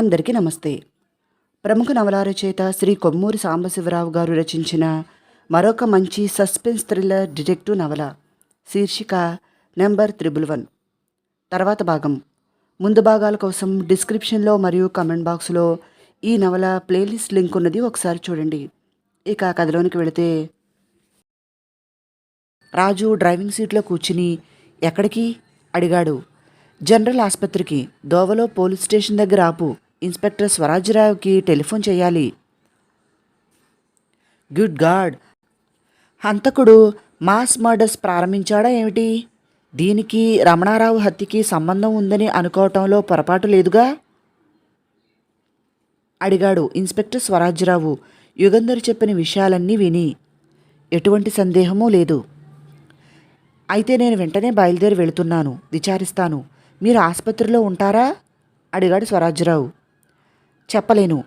అందరికీ నమస్తే. ప్రముఖ నవల రచయిత శ్రీ కొమ్మూరి సాంబశివరావు గారు రచించిన మరొక మంచి సస్పెన్స్ థ్రిల్లర్ డిటెక్టివ్ నవల శీర్షిక నెంబర్ త్రిబుల్ వన్. తర్వాత భాగం. ముందు భాగాల కోసం డిస్క్రిప్షన్లో మరియు కమెంట్ బాక్స్లో ఈ నవల ప్లేలిస్ట్ లింక్ ఉన్నది ఒకసారి చూడండి. ఇక కథలోనికి వెళితే రాజు డ్రైవింగ్ సీట్లో కూర్చుని ఎక్కడికి? అడిగాడు. జనరల్ ఆసుపత్రికి దోవలో పోలీస్ స్టేషన్ దగ్గర ఆపు. ఇన్స్పెక్టర్ స్వరాజ్యరావుకి టెలిఫోన్ చేయాలి. Good god! హంతకుడు మాస్ మర్డర్స్ ప్రారంభించాడా ఏమిటి? దీనికి రమణారావు హత్యకి సంబంధం ఉందని అనుకోవటంలో పొరపాటు లేదుగా? అడిగాడు ఇన్స్పెక్టర్ స్వరాజ్యరావు యుగంధర్ చెప్పిన విషయాలన్నీ విని. ఎటువంటి సందేహమూ లేదు. అయితే నేను వెంటనే బయలుదేరి వెళుతున్నాను. విచారిస్తాను. మీరు ఆసుపత్రిలో ఉంటారా? అడిగాడు స్వరాజ్యరావు చెప్పలేను.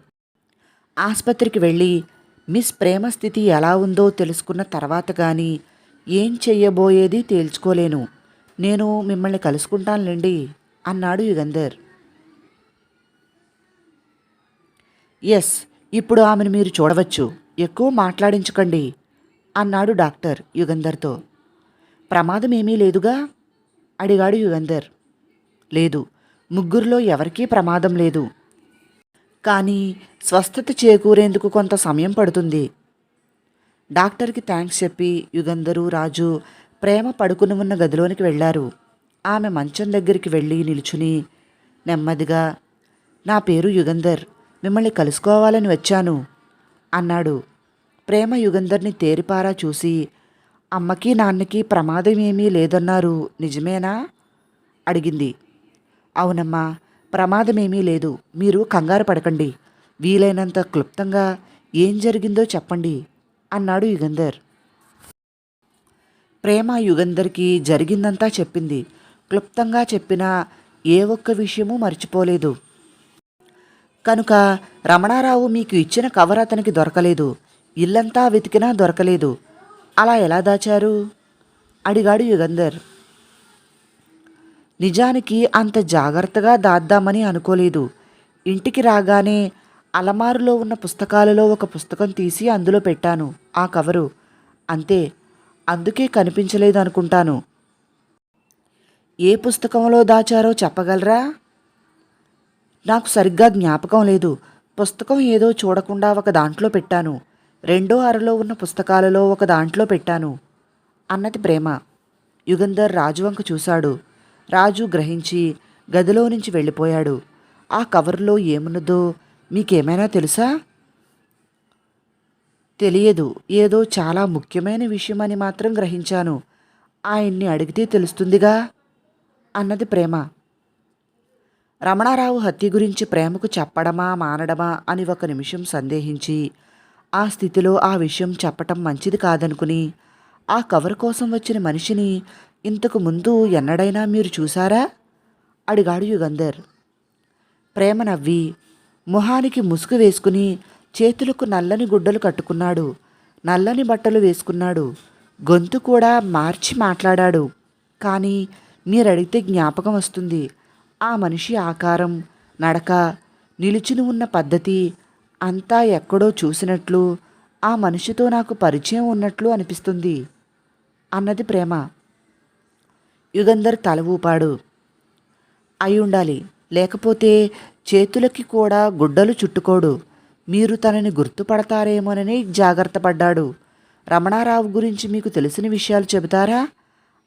ఆసుపత్రికి వెళ్ళి మిస్ ప్రేమ స్థితి ఎలా ఉందో తెలుసుకున్న తర్వాత కానీ ఏం చెయ్యబోయేది తేల్చుకోలేను. నేను మిమ్మల్ని కలుసుకుంటానులేండి అన్నాడు యుగంధర్. ఎస్ ఇప్పుడు ఆమెను మీరు చూడవచ్చు. ఎక్కువ మాట్లాడించకండి అన్నాడు డాక్టర్ యుగంధర్తో. ప్రమాదం ఏమీ లేదుగా? అడిగాడు యుగంధర్. లేదు ముగ్గురిలో ఎవరికీ ప్రమాదం లేదు. కానీ స్వస్థత చేకూరేందుకు కొంత సమయం పడుతుంది. డాక్టర్కి థ్యాంక్స్ చెప్పి యుగంధరు రాజు ప్రేమ పడుకుని ఉన్న గదిలోనికి వెళ్ళారు. ఆమె మంచం దగ్గరికి వెళ్ళి నిలుచుని నెమ్మదిగా నా పేరు యుగంధర్ మిమ్మల్ని కలుసుకోవాలని వచ్చాను అన్నాడు. ప్రేమ యుగంధర్ని తేరిపారా చూసి అమ్మకి నాన్నకి ప్రమాదం ఏమీ లేదన్నారు నిజమేనా? అడిగింది. అవునమ్మా ప్రమాదమేమీ లేదు. మీరు కంగారు పడకండి. వీలైనంత క్లుప్తంగా ఏం జరిగిందో చెప్పండి అన్నాడు యుగంధర్. ప్రేమ యుగంధర్కి జరిగిందంతా చెప్పింది. క్లుప్తంగా చెప్పినా ఏ ఒక్క విషయమూ మర్చిపోలేదు. కనుక రమణారావు మీకు ఇచ్చిన కవర్ అతనికి దొరకలేదు. ఇల్లంతా వెతికినా దొరకలేదు. అలా ఎలా దాచారు? అడిగాడు యుగంధర్. నిజానికి అంత జాగ్రత్తగా దాద్దామని అనుకోలేదు. ఇంటికి రాగానే అలమారులో ఉన్న పుస్తకాలలో ఒక పుస్తకం తీసి అందులో పెట్టాను. ఆ కవరు. అంతే. అందుకే కనిపించలేదు అనుకుంటాను ఏ పుస్తకంలో దాచారో చెప్పగలరా? నాకు సరిగ్గా జ్ఞాపకం లేదు. పుస్తకం ఏదో చూడకుండా ఒక దాంట్లో పెట్టాను. రెండో అరలో ఉన్న పుస్తకాలలో ఒక దాంట్లో పెట్టాను. అన్నది ప్రేమ. యుగంధర్ రాజువంక చూశాడు. రాజు గ్రహించి గదిలో నుంచి వెళ్ళిపోయాడు. ఆ కవర్లో ఏమున్నదో మీకేమైనా తెలుసా? తెలియదు. ఏదో చాలా ముఖ్యమైన విషయమని మాత్రం గ్రహించాను. ఆయన్ని అడిగితే తెలుస్తుందిగా? అన్నది ప్రేమ. రమణారావు హత్య గురించి ప్రేమకు చెప్పడమా మానడమా అని ఒక నిమిషం సందేహించి ఆ స్థితిలో ఆ విషయం చెప్పటం మంచిది కాదనుకుని ఆ కవర్ కోసం వచ్చిన మనిషిని ఇంతకు ముందు ఎన్నడైనా మీరు చూసారా అడిగాడు యుగంధర్. ప్రేమ నవ్వి మొహానికి ముసుగు వేసుకుని చేతులకు నల్లని గుడ్డలు కట్టుకున్నాడు. నల్లని బట్టలు వేసుకున్నాడు. గొంతు కూడా మార్చి మాట్లాడాడు. కానీ మీరడిగితే జ్ఞాపకం వస్తుంది. ఆ మనిషి ఆకారం నడక నిలుచుని ఉన్న పద్ధతి అంతా ఎక్కడో చూసినట్లు ఆ మనిషితో నాకు పరిచయం ఉన్నట్లు అనిపిస్తుంది. అన్నది ప్రేమ. యుగంధర్ తల ఊపాడు. అయి ఉండాలి. లేకపోతే చేతులకి కూడా గుడ్డలు చుట్టుకోడు. మీరు తనని గుర్తుపడతారేమోనని జాగ్రత్త పడ్డాడు. రమణారావు గురించి మీకు తెలిసిన విషయాలు చెబుతారా?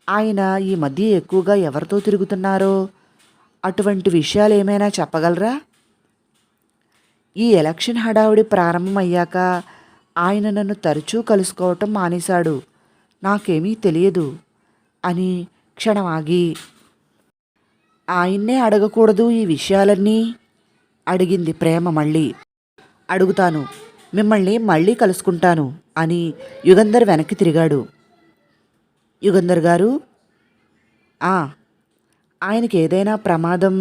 ఆయన ఈ మధ్య ఎక్కువగా ఎవరితో తిరుగుతున్నారో? అటువంటి విషయాలు ఏమైనా చెప్పగలరా? ఈ ఎలక్షన్ హడావుడి ప్రారంభమయ్యాక ఆయన నన్ను తరచూ కలుసుకోవటం మానేశాడు. నాకేమీ తెలియదు అని క్షణమాగి. ఆయన్నే అడగకూడదు ఈ విషయాలన్నీ? అడిగింది ప్రేమ మళ్ళీ. అడుగుతాను మిమ్మల్ని మళ్ళీ కలుసుకుంటాను అని యుగంధర్ వెనక్కి తిరిగాడు. యుగంధర్ గారు ఆ ఆయనకి ఏదైనా ప్రమాదం?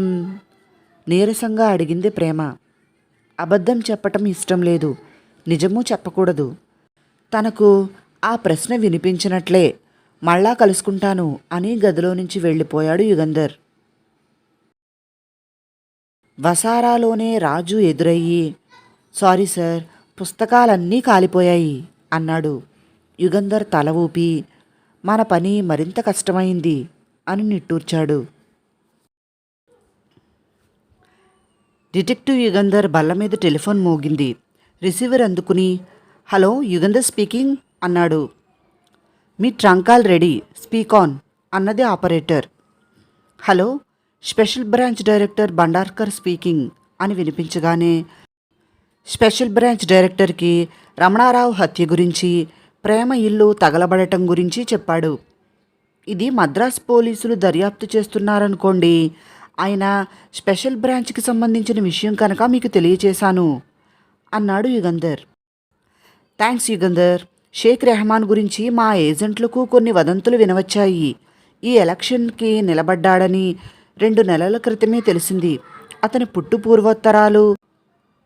నీరసంగా అడిగింది ప్రేమ. అబద్ధం చెప్పటం ఇష్టం లేదు నిజమూ చెప్పకూడదు. తనకు ఆ ప్రశ్న వినిపించినట్లే మళ్ళా కలుసుకుంటాను అని గదిలో నుంచి వెళ్ళిపోయాడు యుగంధర్. వసారాలోనే రాజు ఎదురయ్యి సారీ సార్ పుస్తకాలన్నీ కాలిపోయాయి అన్నాడు. యుగంధర్ తల ఊపి మన పని మరింత కష్టమైంది అని నిట్టూర్చాడు. డిటెక్టివ్ యుగంధర్ బల్ల మీద టెలిఫోన్ మోగింది. రిసీవర్ అందుకుని హలో యుగంధర్ స్పీకింగ్ అన్నాడు. మీ trunk call ready speak on అన్నది operator. Hello special branch director Bandarkar speaking అని వినిపించగానే స్పెషల్ బ్రాంచ్ డైరెక్టర్కి రమణారావు హత్య గురించి ప్రేమ ఇల్లు తగలబడటం గురించి చెప్పాడు. ఇది మద్రాస్ పోలీసులు దర్యాప్తు చేస్తున్నారనుకోండి ఆయన స్పెషల్ బ్రాంచ్కి సంబంధించిన విషయం కనుక మీకు తెలియచేశాను అన్నాడు యుగంధర్. థ్యాంక్స్ యుగంధర్. షేక్ రెహమాన్ గురించి మా ఏజెంట్లకు కొన్ని వదంతులు వినవచ్చాయి. ఈ ఎలక్షన్కి నిలబడ్డాడని రెండు నెలల క్రితమే తెలిసింది. అతని పుట్టు పూర్వోత్తరాలు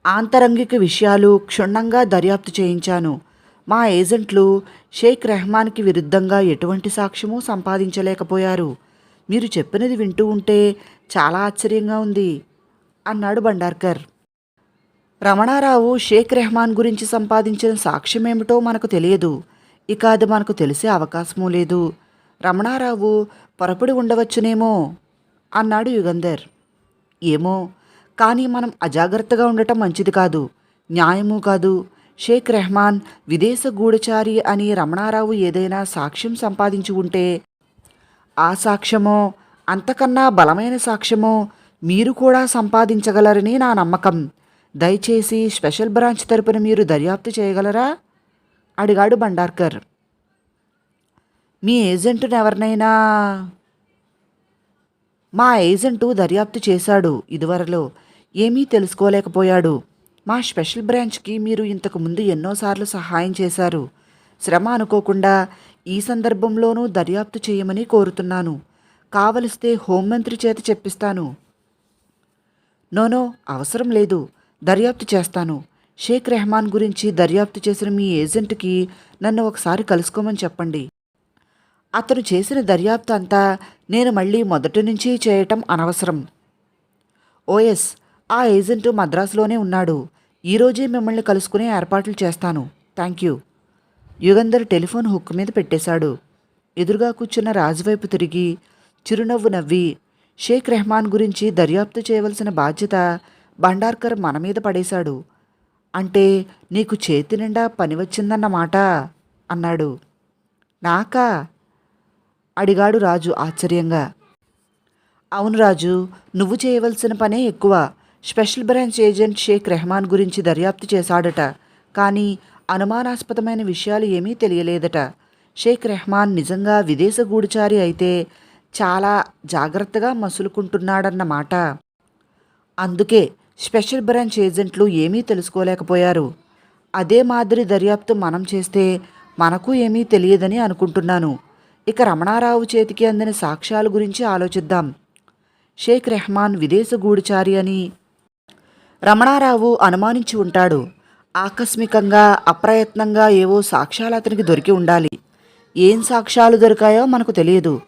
ఆంతరంగిక విషయాలు క్షుణ్ణంగా దర్యాప్తు చేయించాను. మా ఏజెంట్లు షేక్ రెహమాన్కి విరుద్ధంగా ఎటువంటి సాక్ష్యమూ సంపాదించలేకపోయారు. మీరు చెప్పినది వింటూ ఉంటే చాలా ఆశ్చర్యంగా ఉంది అన్నాడు బండార్కర్. రమణారావు షేక్ రెహమాన్ గురించి సంపాదించిన సాక్ష్యమేమిటో మనకు తెలియదు. ఇక అది మనకు తెలిసే అవకాశమూ లేదు. రమణారావు పొరపడి ఉండవచ్చునేమో అన్నాడు యుగంధర్. ఏమో కానీ మనం అజాగ్రత్తగా ఉండటం మంచిది కాదు. న్యాయము కాదు. షేక్ రెహమాన్ విదేశ గూఢచారి అని రమణారావు ఏదైనా సాక్ష్యం సంపాదించి ఉంటే ఆ సాక్ష్యమో అంతకన్నా బలమైన సాక్ష్యమో మీరు కూడా సంపాదించగలరని నా నమ్మకం. దయచేసి స్పెషల్ బ్రాంచ్ తరపున మీరు దర్యాప్తు చేయగలరా? అడిగాడు బండార్కర్. మీ ఏజెంటును ఎవరినైనా? మా ఏజెంటు దర్యాప్తు చేశాడు ఇదివరలో. ఏమీ తెలుసుకోలేకపోయాడు. మా స్పెషల్ బ్రాంచ్కి మీరు ఇంతకు ముందు ఎన్నోసార్లు సహాయం చేశారు. శ్రమ అనుకోకుండా ఈ సందర్భంలోనూ దర్యాప్తు చేయమని కోరుతున్నాను. కావలిస్తే హోంమంత్రి చేత చెప్పిస్తాను. నోనో అవసరం లేదు. దర్యాప్తు చేస్తాను. షేక్ రెహమాన్ గురించి దర్యాప్తు చేసిన మీ ఏజెంట్కి నన్ను ఒకసారి కలుసుకోమని చెప్పండి. అతను చేసిన దర్యాప్తు అంతా నేను మళ్ళీ మొదటి నుంచి చేయటం అనవసరం. ఓఎస్ ఆ ఏజెంట్ మద్రాసులోనే ఉన్నాడు. ఈరోజే మిమ్మల్ని కలుసుకునే ఏర్పాట్లు చేస్తాను. Thank you. Yugandhar telephone hook మీద పెట్టేశాడు. ఎదురుగా కూర్చున్న రాజువైపు తిరిగి చిరునవ్వు నవ్వి షేక్ రెహమాన్ గురించి దర్యాప్తు చేయవలసిన బాధ్యత బండార్కర్ మన మీద పడేశాడు. అంటే నీకు చేతి నిండా పని వచ్చిందన్నమాట అన్నాడు. నాకా? అడిగాడు రాజు ఆశ్చర్యంగా. అవును రాజు నువ్వు చేయవలసిన పనే ఎక్కువ. Special branch agent Sheikh Rehman గురించి దర్యాప్తు చేశాడట. కానీ అనుమానాస్పదమైన విషయాలు ఏమీ తెలియలేదట. షేక్ రెహమాన్ నిజంగా విదేశ గూడుచారి అయితే చాలా జాగ్రత్తగా మసులుకుంటున్నాడన్నమాట అందుకే స్పెషల్ బ్రాంచ్ ఏజెంట్లు ఏమీ తెలుసుకోలేకపోయారు. అదే మాదిరి దర్యాప్తు మనం చేస్తే మనకు ఏమీ తెలియదని అనుకుంటున్నాను. ఇక రమణారావు చేతికి అందిన సాక్ష్యాల గురించి ఆలోచిద్దాం. షేక్ రెహమాన్ విదేశగూడిచారి అని రమణారావు అనుమానించి ఉంటాడు. ఆకస్మికంగా అప్రయత్నంగా ఏవో సాక్ష్యాలు అతనికి దొరికి ఉండాలి. ఏం సాక్ష్యాలు దొరికాయో మనకు తెలియదు.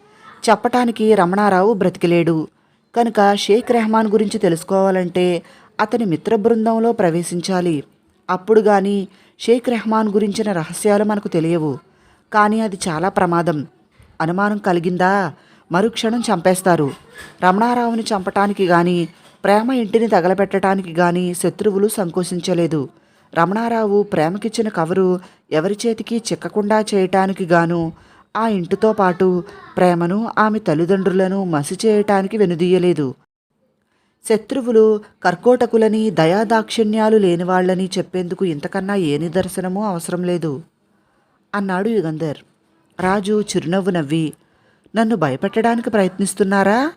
చెప్పటానికి రమణారావు బ్రతికిలేడు. కనుక షేక్ రెహమాన్ గురించి తెలుసుకోవాలంటే అతని మిత్ర బృందంలో ప్రవేశించాలి. అప్పుడు గాని షేక్ రెహమాన్ గురించిన రహస్యాలు మనకు తెలియవు. కానీ అది చాలా ప్రమాదం. అనుమానం కలిగిందా? మరుక్షణం చంపేస్తారు. రమణారావుని చంపటానికి గాని ప్రేమ ఇంటిని తగలపెట్టడానికి గాని శత్రువులు సంకోచించలేదు. రమణారావు ప్రేమకిచ్చిన కవరు ఎవరి చేతికి చిక్కకుండా చేయటానికి గాను ఆ ఇంటితో పాటు ప్రేమను ఆమె తల్లిదండ్రులను మసి చేయటానికి వెనుదీయలేదు. శత్రువులు కర్కోటకులని దయాదాక్షిణ్యాలు లేనివాళ్ళని చెప్పేందుకు ఇంతకన్నా ఏ నిదర్శనమూ అవసరం లేదు. అన్నాడు యుగంధర్. రాజు చిరునవ్వు నవ్వి నన్ను భయపెట్టడానికి ప్రయత్నిస్తున్నారా?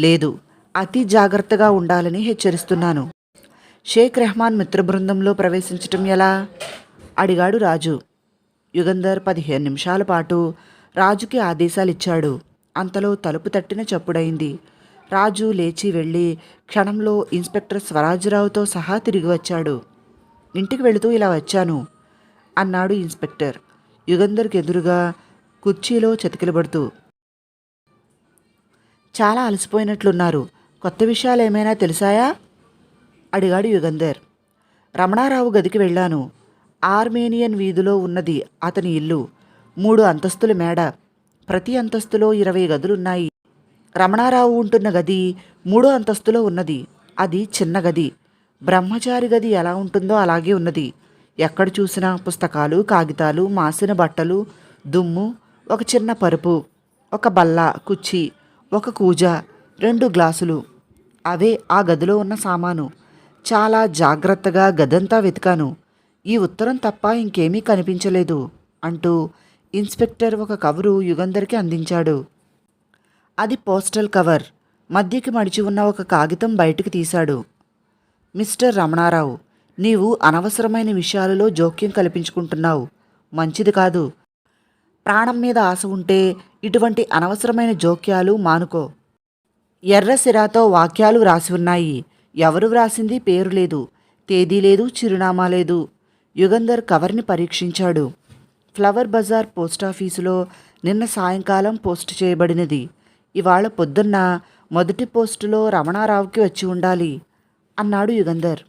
లేదు అతి జాగ్రత్తగా ఉండాలని హెచ్చరిస్తున్నాను. షేక్ రెహమాన్ మిత్రబృందంలో ప్రవేశించటం ఎలా? అడిగాడు రాజు. యుగంధర్ పదిహేను నిమిషాల పాటు రాజుకి ఆదేశాలిచ్చాడు. అంతలో తలుపు తట్టిన చప్పుడైంది రాజు లేచి వెళ్ళి క్షణంలో ఇన్స్పెక్టర్ స్వరాజురావుతో సహా తిరిగి వచ్చాడు. ఇంటికి వెళుతూ ఇలా వచ్చాను అన్నాడు ఇన్స్పెక్టర్. యుగంధర్కి ఎదురుగా కుర్చీలో చతికిలబడుతూ. చాలా అలసిపోయినట్లున్నారు. కొత్త విషయాలు ఏమైనా తెలిసాయా? అడిగాడు యుగంధర్. రమణారావు గదికి వెళ్ళాను. ఆర్మేనియన్ వీధిలో ఉన్నది అతని ఇల్లు. మూడు అంతస్తుల మేడ. ప్రతి అంతస్తులో ఇరవై గదులున్నాయి. రమణారావు ఉంటున్న గది మూడో అంతస్తులో ఉన్నది. అది చిన్న గది. బ్రహ్మచారి గది ఎలా ఉంటుందో అలాగే ఉన్నది. ఎక్కడ చూసినా పుస్తకాలు కాగితాలు మాసిన బట్టలు దుమ్ము ఒక చిన్న పరుపు ఒక బల్ల కుర్చీ ఒక కూజ రెండు గ్లాసులు. అవే ఆ గదిలో ఉన్న సామాను. చాలా జాగ్రత్తగా గదంతా వెతికాను. ఈ ఉత్తరం తప్ప ఇంకేమీ కనిపించలేదు అంటూ ఇన్స్పెక్టర్ ఒక కవరు యుగంధర్కి అందించాడు. అది పోస్టల్ కవర్. మధ్యకి మడిచి ఉన్న ఒక కాగితం బయటికి తీశాడు. మిస్టర్ రమణారావు నీవు అనవసరమైన విషయాలలో జోక్యం కల్పించుకుంటున్నావు. మంచిది కాదు. ప్రాణం మీద ఆశ ఉంటే ఇటువంటి అనవసరమైన జోక్యాలు మానుకో. ఎర్ర సిరాతో వాక్యాలు వ్రాసి ఉన్నాయి. ఎవరు వ్రాసింది పేరు లేదు. తేదీ లేదు చిరునామా లేదు. యుగంధర్ కవర్ని పరీక్షించాడు. ఫ్లవర్ బజార్ పోస్టాఫీసులో నిన్న సాయంకాలం పోస్ట్ చేయబడినది. ఇవాళ పొద్దున్న మొదటి పోస్టులో రమణారావుకి వచ్చి ఉండాలి అన్నాడు యుగంధర్.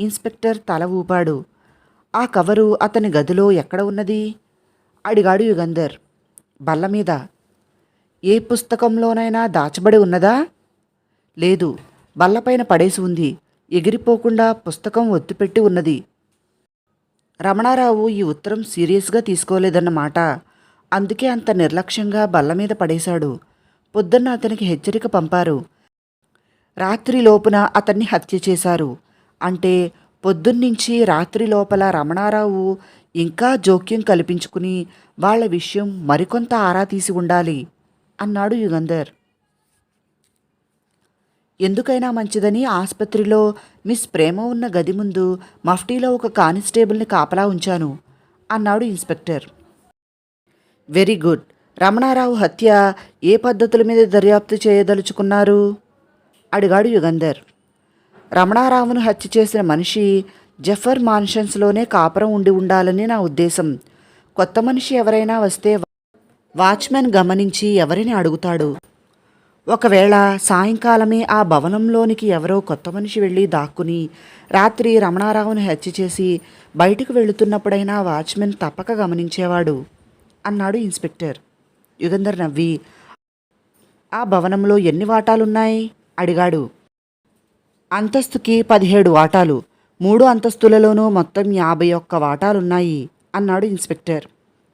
ఇన్స్పెక్టర్ తల ఊపాడు. ఆ కవరు అతని గదిలో ఎక్కడ ఉన్నది? అడిగాడు యుగంధర్. బల్ల మీద. ఏ పుస్తకంలోనైనా దాచబడి ఉన్నదా? లేదు. బల్లపైన పడేసి ఉంది. ఎగిరిపోకుండా పుస్తకం ఒత్తిపెట్టి ఉన్నది. రమణారావు ఈ ఉత్తరం సీరియస్గా తీసుకోలేదన్నమాట. అందుకే అంత నిర్లక్ష్యంగా బల్ల మీద పడేశాడు. పొద్దున్న అతనికి హెచ్చరిక పంపారు. రాత్రి లోపున అతన్ని హత్య చేశారు. అంటే పొద్దున్నుంచి రాత్రి లోపల రమణారావు ఇంకా జోక్యం కల్పించుకుని వాళ్ళ విషయం మరికొంత ఆరా తీసి ఉండాలి అన్నాడు యుగంధర్. ఎందుకైనా మంచిదని ఆసుపత్రిలో మిస్ ప్రేమ ఉన్న గది ముందు మఫ్టీలో ఒక కానిస్టేబుల్ని కాపలా ఉంచాను అన్నాడు ఇన్స్పెక్టర్. Very good. రమణారావు హత్య ఏ పద్ధతుల మీద దర్యాప్తు చేయదలుచుకున్నారు? అడిగాడు యుగంధర్. రమణారావును హత్య చేసిన మనిషి జఫర్ మాన్షన్స్లోనే కాపురం ఉండి ఉండాలని నా ఉద్దేశం. కొత్త మనిషి ఎవరైనా వస్తే వాచ్మెన్ గమనించి ఎవరిని అడుగుతాడు? ఒకవేళ సాయంకాలమే ఆ భవనంలోనికి ఎవరో కొత్త మనిషి వెళ్ళి దాక్కుని రాత్రి రమణారావుని హత్య చేసి బయటకు వెళుతున్నప్పుడైనా వాచ్మెన్ తప్పక గమనించేవాడు అన్నాడు ఇన్స్పెక్టర్. యుగంధర్ నవ్వి ఆ భవనంలో ఎన్ని వాటాలున్నాయి? అడిగాడు. అంతస్తుకి పదిహేడు వాటాలు. మూడు అంతస్తులలోనూ మొత్తం యాభై ఒక్క వాటాలున్నాయి అన్నాడు ఇన్స్పెక్టర్.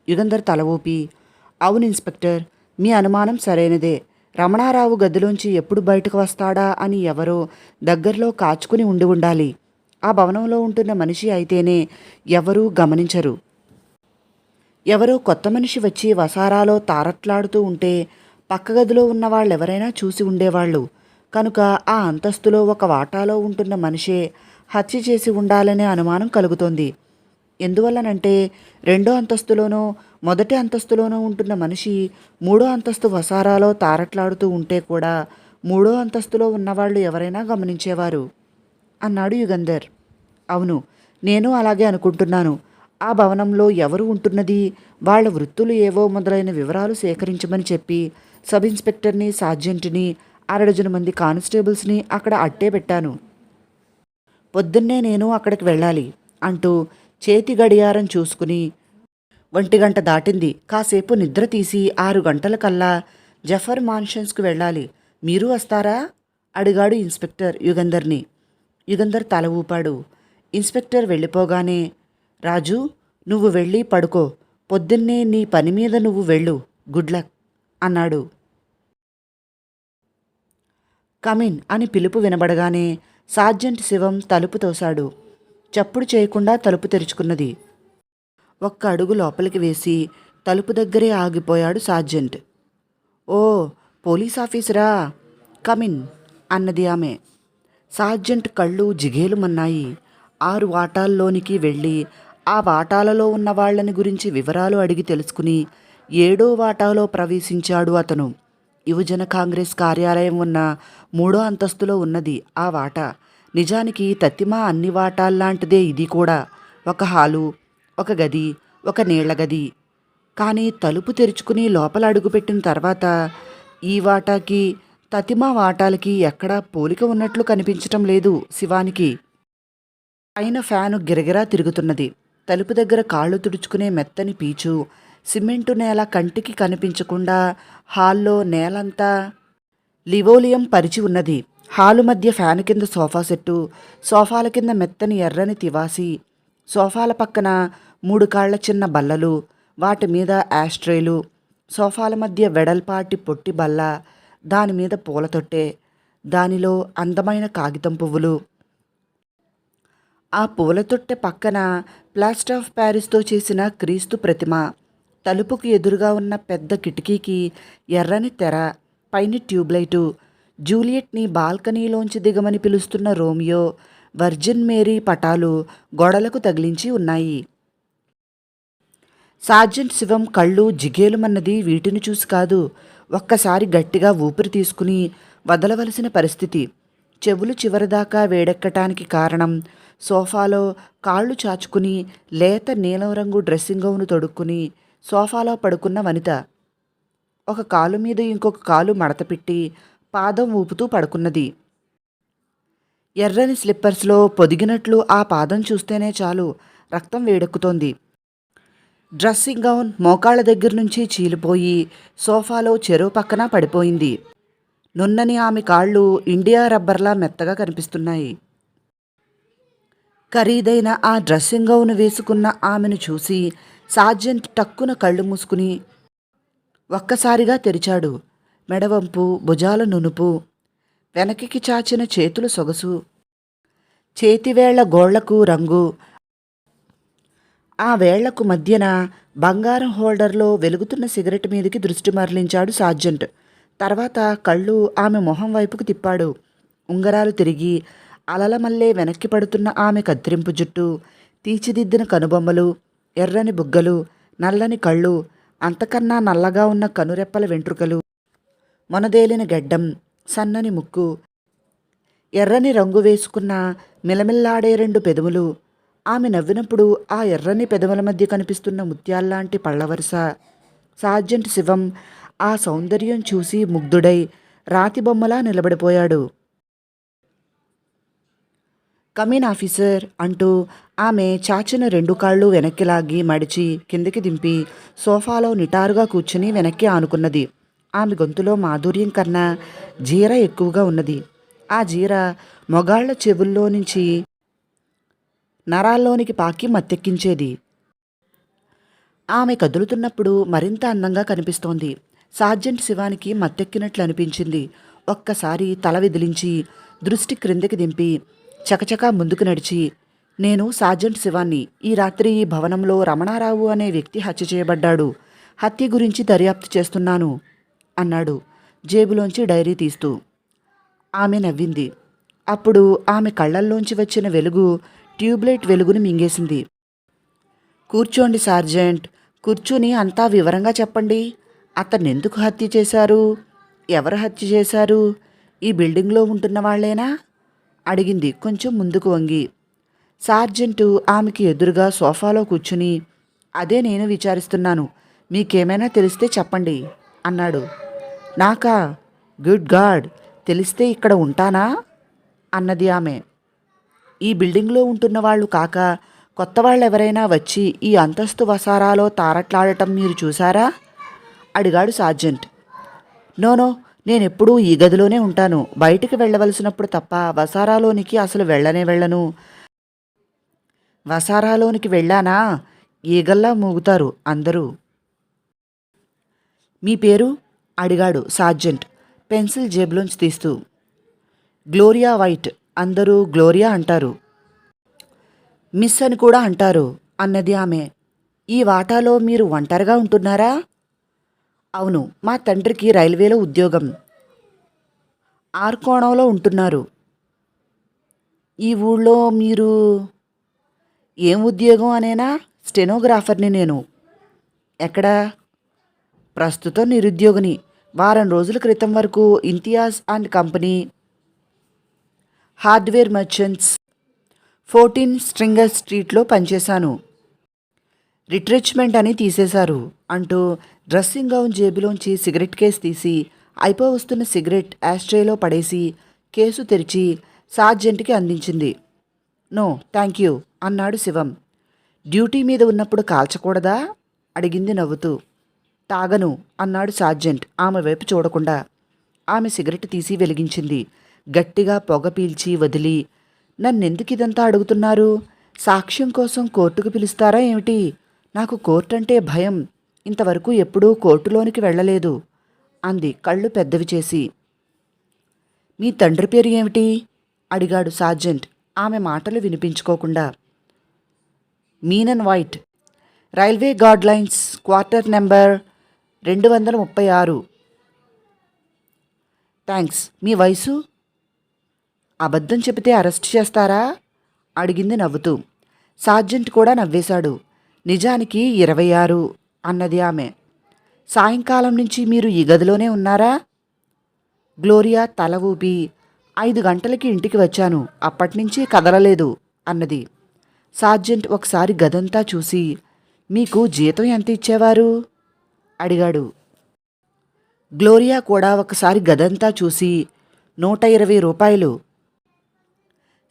యుగంధర్ తల ఊపి అవును ఇన్స్పెక్టర్ మీ అనుమానం సరైనదే. రమణారావు గదిలోంచి ఎప్పుడు బయటకు వస్తాడా అని ఎవరో దగ్గరలో కాచుకుని ఉండి ఉండాలి. ఆ భవనంలో ఉంటున్న మనిషి అయితేనే ఎవరూ గమనించరు. ఎవరో కొత్త మనిషి వచ్చి వసారాలో తారట్లాడుతూ ఉంటే పక్క గదిలో ఉన్న వాళ్ళెవరైనా చూసి ఉండేవాళ్ళు. కనుక ఆ అంతస్తులో ఒక వాటాలో ఉంటున్న మనిషే హత్య చేసి ఉండాలనే అనుమానం కలుగుతోంది. ఎందువల్లనంటే రెండో అంతస్తులోనో మొదటి అంతస్తులోనో ఉంటున్న మనిషి మూడో అంతస్తు వసారాలో తారట్లాడుతూ ఉంటే కూడా మూడో అంతస్తులో ఉన్నవాళ్ళు ఎవరైనా గమనించేవారు. అన్నాడు యుగంధర్. అవును నేను అలాగే అనుకుంటున్నాను. ఆ భవనంలో ఎవరు ఉంటున్నది? వాళ్ళ వృత్తులు ఏవో మొదలైన వివరాలు సేకరించమని చెప్పి సబ్ ఇన్స్పెక్టర్ని సార్జెంట్ని అరడజన మంది కానిస్టేబుల్స్ని అక్కడ అట్టే పెట్టాను. పొద్దున్నే నేను అక్కడికి వెళ్ళాలి అంటూ చేతి గడియారం చూసుకుని ఒంటి గంట దాటింది. కాసేపు నిద్ర తీసి ఆరు గంటల కల్లా జఫర్ మాన్షన్స్కు వెళ్ళాలి. మీరు వస్తారా? అడిగాడు ఇన్స్పెక్టర్ యుగంధర్ని. యుగంధర్ తల ఊపాడు. ఇన్స్పెక్టర్ వెళ్ళిపోగానే రాజు నువ్వు వెళ్ళి పడుకో. పొద్దున్నే నీ పని మీద నువ్వు వెళ్ళు. గుడ్ లక్ అన్నాడు. కమిన్ అని పిలుపు వినబడగానే సార్జెంట్ శివం తలుపు తోశాడు. చప్పుడు చేయకుండా తలుపు తెరుచుకున్నది. ఒక్క అడుగు లోపలికి వేసి తలుపు దగ్గరే ఆగిపోయాడు సార్జెంట్. ఓ పోలీస్ ఆఫీసరా? కమిన్ అన్నది ఆమె. సార్జెంట్ కళ్ళు జిగేలుమన్నాయి ఆరు వాటాల్లోనికి వెళ్ళి ఆ వాటాలలో ఉన్న వాళ్ళని గురించి వివరాలు అడిగి తెలుసుకుని ఏడో వాటాలో ప్రవేశించాడు అతను. యువజన కాంగ్రెస్ కార్యాలయం ఉన్న మూడో అంతస్తులో ఉన్నది ఆ వాటా. నిజానికి తత్తిమా అన్ని వాటాల్లాంటిదే ఇది కూడా. ఒక హాలు ఒక గది ఒక నీళ్ళ గది. కానీ తలుపు తెరుచుకుని లోపల అడుగుపెట్టిన తర్వాత ఈ వాటాకి తతిమా వాటాలకి ఎక్కడా పోలిక ఉన్నట్లు కనిపించటం లేదు శివానికి. పైన ఫ్యాను గిరగిరా తిరుగుతున్నది. తలుపు దగ్గర కాళ్ళు తుడుచుకునే మెత్తని పీచు. సిమెంటు నేల కంటికి కనిపించకుండా హాల్లో నేలంతా లివోలియం పరిచి ఉన్నది. హాలు మధ్య ఫ్యాన్ కింద సోఫా సెట్టు సోఫాల కింద మెత్తని ఎర్రని తివాసి సోఫాల పక్కన మూడు కాళ్ళ చిన్న బల్లలు వాటి మీద యాస్ట్రేలు సోఫాల మధ్య వెడల్పాటి పొట్టి బల్ల దాని మీద పూల తొట్టె దానిలో అందమైన కాగితం పువ్వులు. ఆ పూల తొట్టె పక్కన ప్లాస్టర్ ఆఫ్ ప్యారిస్తో చేసిన క్రీస్తు ప్రతిమ. తలుపుకు ఎదురుగా ఉన్న పెద్ద కిటికీకి ఎర్రని తెర పైన ట్యూబ్లైటు జూలియట్ని బాల్కనీలోంచి దిగమని పిలుస్తున్న రోమియో వర్జిన్ మేరీ పటాలు గోడలకు తగిలించి ఉన్నాయి. సార్జెంట్ శివం కళ్ళు జిగేలుమన్నది వీటిని చూసి కాదు ఒక్కసారి గట్టిగా ఊపిరి తీసుకుని వదలవలసిన పరిస్థితి. చెవులు చివరిదాకా వేడెక్కటానికి కారణం సోఫాలో కాళ్ళు చాచుకుని లేత నీలం రంగు డ్రెస్సింగ్ గౌను తొడుక్కుని సోఫాలో పడుకున్న వనిత. ఒక కాలు మీద ఇంకొక కాలు మడతపెట్టి పాదం ఊపుతూ పడుకున్నది. ఎర్రని స్లిప్పర్స్లో పొదిగినట్లు ఆ పాదం చూస్తేనే చాలు రక్తం వేడెక్కుతోంది. డ్రెస్సింగ్ గౌన్ మోకాళ్ళ దగ్గర నుంచి చీలిపోయి సోఫాలో చెరువు పక్కన పడిపోయింది. నున్నని ఆమె కాళ్ళు ఇండియా రబ్బర్లా మెత్తగా కనిపిస్తున్నాయి. ఖరీదైన ఆ డ్రెస్సింగ్ గౌన్ వేసుకున్న ఆమెను చూసి సార్జెంట్ టక్కున కళ్ళు మూసుకుని ఒక్కసారిగా తెరిచాడు. మెడవంపు భుజాల నునుపు వెనక్కి చాచిన చేతుల సొగసు చేతివేళ్ళ గోళ్ళకు రంగు. ఆ వేళ్ళకు మధ్యన బంగారం హోల్డర్లో వెలుగుతున్న సిగరెట్ మీదకి దృష్టి మరలించాడు సార్జెంట్. తర్వాత కళ్ళు ఆమె మొహం వైపుకు తిప్పాడు. ఉంగరాలు తిరిగి అలలమల్లే వెనక్కి పడుతున్న ఆమె కత్తిరింపు జుట్టు తీర్చిదిద్దిన కనుబొమ్మలు ఎర్రని బుగ్గలు నల్లని కళ్ళు అంతకన్నా నల్లగా ఉన్న కనురెప్పల వెంట్రుకలు మొనదేలిన గెడ్డం సన్నని ముక్కు ఎర్రని రంగు వేసుకున్న మిలమిల్లాడే రెండు పెదములు ఆమె నవ్వినప్పుడు ఆ ఎర్రని పెదవుల మధ్య కనిపిస్తున్న ముత్యాల్లాంటి పళ్ళవరుస. సార్జెంట్ శివం ఆ సౌందర్యం చూసి ముగ్ధుడై రాతి బొమ్మలా నిలబడిపోయాడు. కమీన్ ఆఫీసర్ అంటూ ఆమె చాచిన రెండు కాళ్ళు వెనక్కి లాగి మడిచి కిందకి దింపి సోఫాలో నిటారుగా కూర్చుని వెనక్కి ఆనుకున్నది. ఆమె గొంతులో మాధుర్యం కన్నా జీర ఎక్కువగా ఉన్నది. ఆ జీర మొగాళ్ళ చెవుల్లో నుంచి నరాల్లోనికి పాకి మత్తెక్కించేది. ఆమె కదులుతున్నప్పుడు మరింత అందంగా కనిపిస్తోంది. సార్జెంట్ శివానికి మత్తెక్కినట్లు అనిపించింది. ఒక్కసారి తల విదిలించి దృష్టి క్రిందకి దింపి చకచకా ముందుకు నడిచి నేను సార్జెంట్ శివాన్ని ఈ రాత్రి ఈ భవనంలో రమణారావు అనే వ్యక్తి హత్య చేయబడ్డాడు. హత్య గురించి దర్యాప్తు చేస్తున్నాను అన్నాడు జేబులోంచి డైరీ తీస్తూ. ఆమె నవ్వింది. అప్పుడు ఆమె కళ్ళల్లోంచి వచ్చిన వెలుగు ట్యూబ్లైట్ వెలుగును మింగేసింది. కూర్చోండి సార్జెంట్ కూర్చుని అంతా వివరంగా చెప్పండి. అతన్ని ఎందుకు హత్య చేశారు? ఎవరు హత్య చేశారు? ఈ బిల్డింగ్లో ఉంటున్న వాళ్ళేనా? అడిగింది. కొంచెం ముందుకు వంగి సార్జెంటు ఆమెకి ఎదురుగా సోఫాలో కూర్చుని అదే నేను విచారిస్తున్నాను. మీకేమైనా తెలిస్తే చెప్పండి అన్నాడు. నాకా? Good god! తెలిస్తే ఇక్కడ ఉంటానా? అన్నది ఆమె. ఈ బిల్డింగ్లో ఉంటున్న వాళ్ళు కాక కొత్త వాళ్ళు ఎవరైనా వచ్చి ఈ అంతస్తు వసారాలో తారట్లాడటం మీరు చూసారా? అడిగాడు సార్జెంట్. నోనో నేనెప్పుడూ ఈ గదిలోనే ఉంటాను. బయటికి వెళ్ళవలసినప్పుడు తప్ప వసారాలోనికి అసలు వెళ్ళనే వెళ్ళను. వసారాలోనికి వెళ్ళానా? ఈగల్లా మూగుతారు అందరూ. మీ పేరు? అడిగాడు సార్జెంట్ పెన్సిల్ జేబులోంచి తీస్తూ. గ్లోరియా వైట్ అందరూ గ్లోరియా అంటారు. మిస్ అని కూడా అంటారు అన్నది ఆమె. ఈ వాటాలో మీరు ఒంటరిగా ఉంటున్నారా? అవును మా తండ్రికి రైల్వేలో ఉద్యోగం. ఆర్కోణంలో ఉంటున్నారు. ఈ ఊళ్ళో మీరు ఏం ఉద్యోగం అనేనా? స్టెనోగ్రాఫర్ని నేను. ఎక్కడా? ప్రస్తుతం నిరుద్యోగిని. వారం రోజుల క్రితం వరకు Imtiaz and company hardware merchants fourteen stringer స్ట్రీట్లో పనిచేశాను. రిట్రెచ్మెంట్ అని తీసేశారు అంటూ డ్రెస్సింగ్ గౌన్ జేబులోంచి సిగరెట్ కేస్ తీసి అయిపో వస్తున్న సిగరెట్ యాస్ట్రేలో పడేసి కేసు తెరిచి సార్జెంట్కి అందించింది. నో థ్యాంక్ యూ అన్నాడు శివం. డ్యూటీ మీద ఉన్నప్పుడు కాల్చకూడదా? అడిగింది నవ్వుతూ. తాగను అన్నాడు సార్జెంట్ ఆమె వైపు చూడకుండా. ఆమె సిగరెట్ తీసి వెలిగించింది. గట్టిగా పొగ పీల్చి వదిలి నన్నెందుకు ఇదంతా అడుగుతున్నారు? సాక్ష్యం కోసం కోర్టుకు పిలుస్తారా ఏమిటి? నాకు కోర్టు అంటే భయం. ఇంతవరకు ఎప్పుడూ కోర్టులోనికి వెళ్ళలేదు. అంది కళ్ళు పెద్దవి చేసి. మీ తండ్రి పేరు ఏమిటి? అడిగాడు సార్జెంట్. ఆమె మాటలు వినిపించుకోకుండా. Menon white. Railway guard lines quarter number రెండు వందల ముప్పై ఆరు. థ్యాంక్స్ మీ వయసు? అబద్ధం చెబితే అరెస్ట్ చేస్తారా? అడిగింది నవ్వుతూ. సార్జెంట్ కూడా నవ్వేశాడు. నిజానికి ఇరవై ఆరు అన్నది ఆమె. సాయంకాలం నుంచి మీరు ఈ గదిలోనే ఉన్నారా? గ్లోరియా తల ఊపి ఐదు గంటలకి ఇంటికి వచ్చాను అప్పటినుంచి కదలలేదు అన్నది. సార్జెంట్ ఒకసారి గదంతా చూసి మీకు జీతం ఎంత ఇచ్చేవారు? అడిగాడు. గ్లోరియా కూడా ఒకసారి గదంతా చూసి నూట ఇరవై రూపాయలు.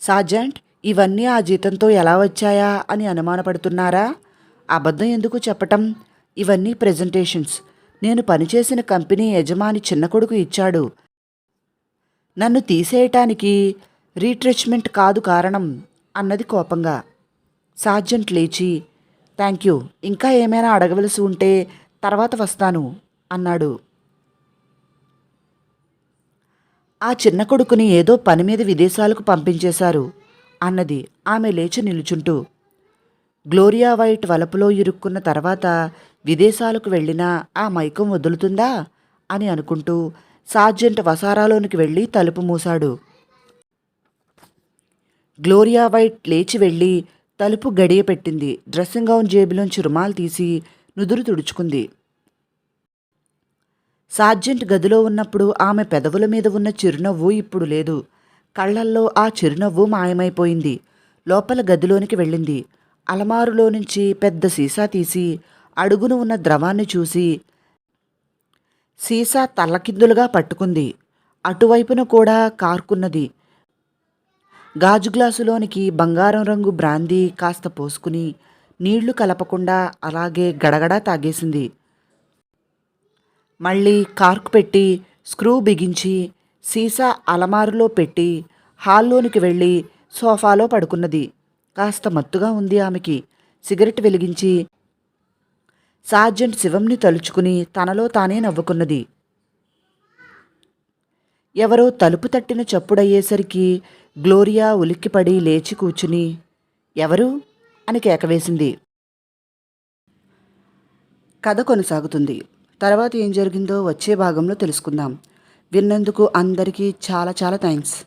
సార్జెంట్ ఇవన్నీ ఆ జీతంతో ఎలా వచ్చాయా అని అనుమానపడుతున్నారా? అబద్ధం ఎందుకు చెప్పటం? ఇవన్నీ ప్రెజెంటేషన్స్ నేను పనిచేసిన కంపెనీ యజమాని చిన్న కొడుకు ఇచ్చాడు. నన్ను తీసేయటానికి రీట్రెచ్మెంట్ కాదు కారణం అన్నది కోపంగా. సార్జెంట్ లేచి థ్యాంక్ యూ ఇంకా ఏమైనా అడగవలసి ఉంటే తర్వాత వస్తాను అన్నాడు. ఆ చిన్న కొడుకుని ఏదో పని మీద విదేశాలకు పంపించేశారు అన్నది ఆమె లేచి నిలుచుంటూ. గ్లోరియా వైట్ వలపులో ఇరుక్కున్న తర్వాత విదేశాలకు వెళ్ళినా ఆ మైకం వదులుతుందా అని అనుకుంటూ సార్జెంట్ వసారాలోనికి వెళ్ళి తలుపు మూశాడు. గ్లోరియా వైట్ లేచి వెళ్ళి తలుపు గడియ పెట్టింది. డ్రెస్సింగ్ గౌన్ జేబులోంచి రుమాలు తీసి నుదురు తుడుచుకుంది. సార్జెంట్ గదిలో ఉన్నప్పుడు ఆమె పెదవుల మీద ఉన్న చిరునవ్వు ఇప్పుడు లేదు. కళ్ళల్లో ఆ చిరునవ్వు మాయమైపోయింది. లోపల గదిలోనికి వెళ్ళింది. అలమారులో నుంచి పెద్ద సీసా తీసి అడుగున ఉన్న ద్రవాన్ని చూసి సీసా తల్లకిందులుగా పట్టుకుంది. అటువైపున కూడా కార్కున్నది. గాజు గ్లాసులోనికి బంగారం రంగు బ్రాందీ కాస్త పోసుకుని నీళ్ళు కలపకుండా అలాగే గడగడా తాగేసింది. మళ్ళీ కార్కు పెట్టి స్క్రూ బిగించి సీసా అలమారులో పెట్టి హాల్లోనికి వెళ్ళి సోఫాలో పడుకున్నది. కాస్త మత్తుగా ఉంది ఆమెకి. సిగరెట్ వెలిగించి సార్జెంట్ శివంని తలుచుకుని తనలో తానే నవ్వుకున్నది. ఎవరో తలుపు తట్టిన చప్పుడయ్యేసరికి గ్లోరియా ఉలిక్కిపడి లేచి కూర్చుని ఎవరు? అని కేకవేసింది. కథ కొనసాగుతుంది. తర్వాత ఏం జరిగిందో వచ్చే భాగంలో తెలుసుకుందాం. విన్నందుకు అందరికీ చాలా చాలా థ్యాంక్స్.